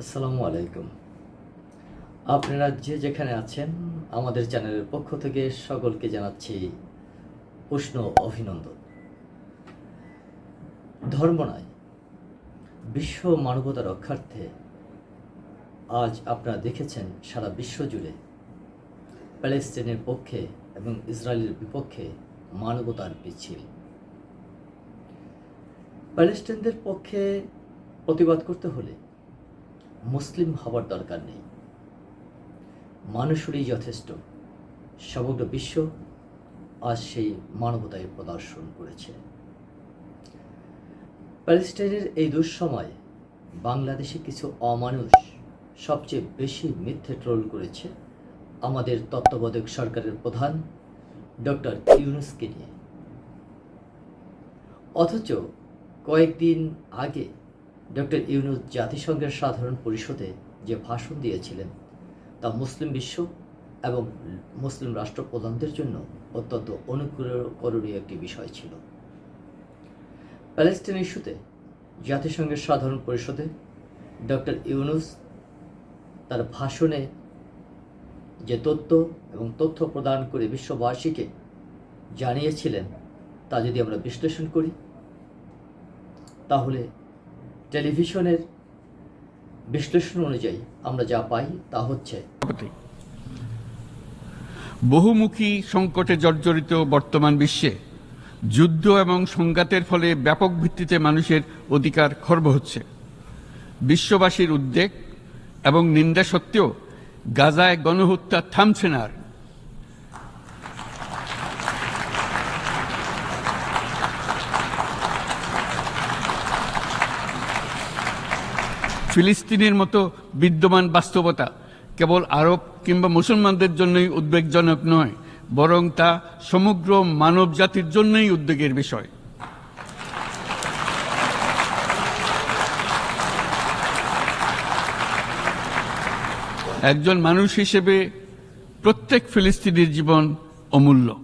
আসসালামু আলাইকুম। আপনারা যে যেখানে আছেন, আমাদের চ্যানেলের পক্ষ থেকে সকলকে জানাচ্ছি উষ্ণ অভিনন্দন। ধর্ম নয়, বিশ্ব মানবতা রক্ষার্থে আজ আপনারা দেখেছেন সারা বিশ্ব জুড়ে প্যালেস্টাইনের পক্ষে এবং ইসরায়েলের বিপক্ষে মানবতার পিছিল প্যালেস্টাইনদের পক্ষে প্রতিবাদ করতে হলে মুসলিম হওয়ার দরকার নেই। মানুষেরই যথেষ্ট। সমগ্র বিশ্ব আজ সেই মানবতায় প্রদর্শন করেছে। প্যালেস্টাইনের এই দুঃসময় বাংলাদেশে কিছু অমানুষ সবচেয়ে বেশি মিথ্যে ট্রোল করেছে আমাদের তত্ত্বাবধায়ক সরকারের প্রধান ডক্টর ইউনুসকে নিয়ে। অথচ কয়েকদিন আগে ডক্টর ইউনুস জাতিসংঘের সাধারণ পরিষদে যে ভাষণ দিয়েছিলেন, তা মুসলিম বিশ্ব এবং মুসলিম রাষ্ট্রপ্রধানদের জন্য অত্যন্ত অনুকরণীয় একটি বিষয় ছিল। প্যালেস্টিন ইস্যুতে জাতিসংঘের সাধারণ পরিষদে ডক্টর ইউনুস তার ভাষণে যে তথ্য এবং তথ্য প্রদান করে বিশ্ববাসীকে জানিয়েছিলেন, তা যদি আমরা বিশ্লেষণ করি, তাহলে টেলিভিশনের বিশ্লেষণ অনুযায়ী আমরা যা পাই তা হচ্ছে বহুমুখী সংকটে জর্জরিত বর্তমান বিশ্বে যুদ্ধ এবং সংঘাতের ফলে ব্যাপক ভিত্তিতে মানুষের অধিকার খর্ব হচ্ছে বিশ্ববাসীর উদ্বেগ এবং নিন্দা সত্ত্বেও গাজায় গণহত্যা থামছে না আর। ফিলিস্তিনের মতো বিদ্যমান বাস্তবতা কেবল আরব কিংবা মুসলমানদের জন্যই উদ্বেগজনক নয়, বরং তা সমগ্র মানব জাতির জন্যই উদ্বেগের বিষয়। একজন মানুষ হিসেবে প্রত্যেক ফিলিস্তিনির জীবন অমূল্য।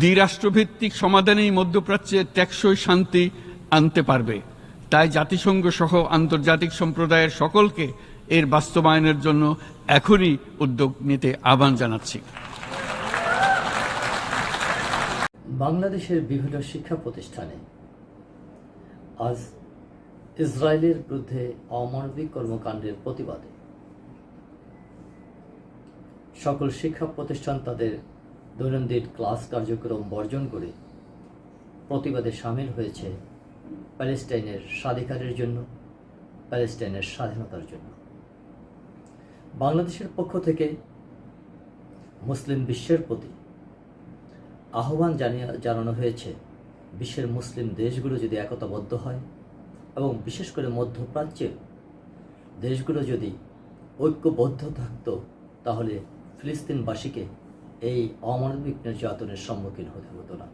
দ্বিরাষ্ট্রভিত্তিক সমাধানেই মধ্যপ্রাচ্যে টেকসই শান্তি আনতে পারবে। তাই জাতিসংঘ সহ আন্তর্জাতিক সম্প্রদায়ের সকলকে এর বাস্তবায়নের জন্য এখনই উদ্যোগ নিতে আহ্বান জানাচ্ছি। বাংলাদেশের বিভিন্ন শিক্ষা প্রতিষ্ঠানে আজ ইসরায়েলের বিরুদ্ধে অমানবিক কর্মকাণ্ডের প্রতিবাদে। সকল শিক্ষা প্রতিষ্ঠান তাদের দৈনন্দিন ক্লাস কার্যক্রম বর্জন করে প্রতিবাদে সামিল হয়েছে প্যালেস্টাইনের স্বাধিকারের জন্য, প্যালেস্টাইনের স্বাধীনতার জন্য। বাংলাদেশের পক্ষ থেকে মুসলিম বিশ্বের প্রতি আহ্বান জানিয়ে, জানানো হয়েছে, বিশ্বের মুসলিম দেশগুলো যদি একতাবদ্ধ হয় এবং বিশেষ করে মধ্যপ্রাচ্যের দেশগুলো যদি ঐক্যবদ্ধ থাকতো, তাহলে ফিলিস্তিনবাসীকে এই অমানবিক নির্যাতনের সম্মুখীন হতে হতো না।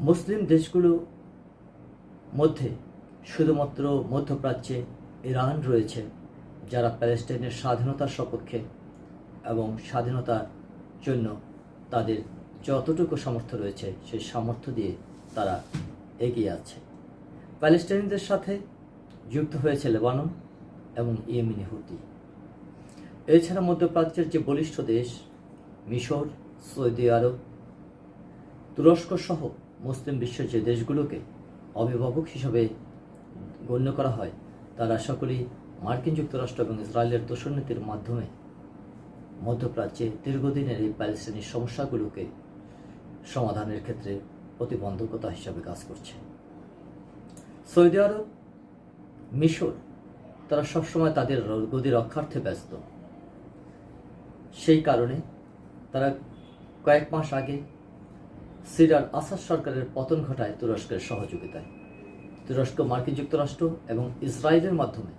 মুসলিম দেশগুলো মধ্যে শুধুমাত্র মধ্যপ্রাচ্যে ইরান রয়েছে, যারা প্যালেস্টাইনের স্বাধীনতার সপক্ষে এবং স্বাধীনতার জন্য তাদের যতটুকু সামর্থ্য রয়েছে সেই সামর্থ্য দিয়ে তারা এগিয়ে আছে। প্যালেস্টাইনদের সাথে যুক্ত হয়েছে লেবানন এবং ইয়েমিনি, হুতি। এছাড়া মধ্যপ্রাচ্যের যে বলিষ্ঠ দেশ, মিশর, সৌদি আরব তুরস্ক সহ মুসলিম বিশ্বের যে দেশগুলোকে অভিভাবক হিসাবে গণ্য করা হয়, তারা সকলেই মার্কিন যুক্তরাষ্ট্র এবং ইসরায়েলের দোষনীতির মাধ্যমে মধ্যপ্রাচ্যে দীর্ঘদিনের এই প্যালেস্টিনি সমস্যাগুলোকে সমাধানের ক্ষেত্রে প্রতিবন্ধকতা হিসাবে কাজ করছে। সৌদি আরব, মিশর, তারা সবসময় তাদের গদি রক্ষার্থে ব্যস্ত। সেই কারণে তারা কয়েক মাস আগে সিরিয়ার আসাদ সরকারের পতন ঘটায় তুরস্কের সহযোগিতায়। তুরস্ক মার্কিন যুক্তরাষ্ট্র এবং ইসরায়েলের মাধ্যমে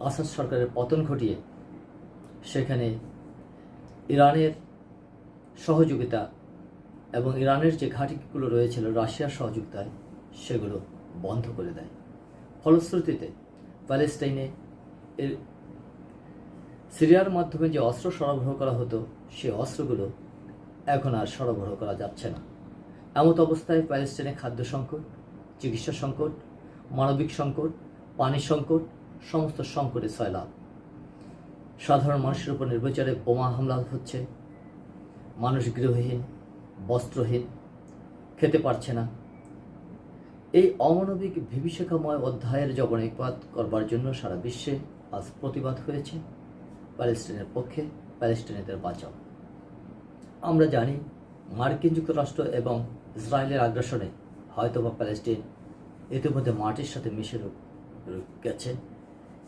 আসাদ সরকারের পতন ঘটিয়ে সেখানে ইরানের সহযোগিতা এবং ইরানের যে ঘাঁটিগুলো রয়েছিল রাশিয়ার সহযোগিতায় সেগুলো বন্ধ করে দেয়। ফলশ্রুতিতে প্যালেস্টাইনে এর সিরিয়ার মাধ্যমে যে অস্ত্র সরবরাহ করা হতো সেই অস্ত্রগুলো এখন আর সরবরাহ করা যাচ্ছে না। এমত অবস্থায় প্যালেস্টাইনে খাদ্য সংকট, চিকিৎসা সংকট, মানবিক সংকট, পানি সংকট, সমস্ত সংকটে সয়লাভ সাধারণ মানুষের উপর নির্বিচারে বোমা হামলা হচ্ছে। মানুষ গৃহহীন, বস্ত্রহীন, খেতে পারছে না। এই অমানবিক, বিভীষিকাময় অধ্যায়ের জবনিপাত করবার জন্য সারা বিশ্বে আজ প্রতিবাদ হয়েছে। প্যালেস্টাইনের পক্ষে প্যালেস্টাইনিদের বাঁচাও। আমরা জানি মার্কিন যুক্তরাষ্ট্র এবং ইসরায়েলের আগ্রাসনে হয়তোবা প্যালেস্টাইন ইতিমধ্যে মাটির সাথে মিশে গেছে।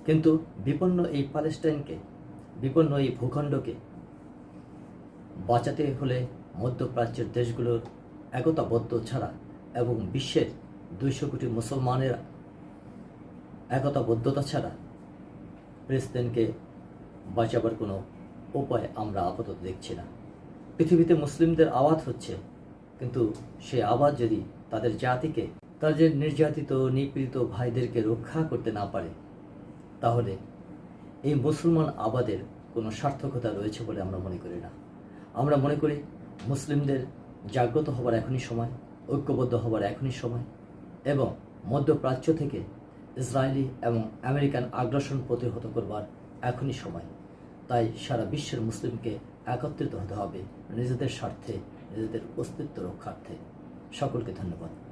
কিন্তু বিপন্ন এই প্যালেস্টাইনকে, বিপন্ন এই ভূখণ্ডকে বাঁচাতে হলে মধ্যপ্রাচ্যের দেশগুলোর একতাবদ্ধ ছাড়া এবং বিশ্বের দুইশো কোটি মুসলমানের একতাবদ্ধতা ছাড়া প্রেসিডেন্টকে বাঁচাবার কোনো উপায় আমরা আপাতত দেখছি না। পৃথিবীতে মুসলিমদের আওয়াজ হচ্ছে, কিন্তু সে আওয়াজ যদি তাদের জাতিকে, তাদের নির্যাতিত, নিপীড়িত ভাইদেরকে রক্ষা করতে না পারে, তাহলে এই মুসলমান আবাদের কোনো সার্থকতা রয়েছে বলে আমরা মনে করি না। আমরা মনে করি মুসলিমদের জাগ্রত হবার এখনই সময়, ঐক্যবদ্ধ হবার এখনই সময় এবং মধ্যপ্রাচ্য থেকে ইসরায়েলি এবং আমেরিকান আগ্রাসন প্রতিহত করবার এখনই সময়। তাই সারা বিশ্বের মুসলিমকে একত্রিত হতে হবে নিজেদের স্বার্থে, নিজেদের অস্তিত্ব রক্ষার্থে। সকলকে ধন্যবাদ।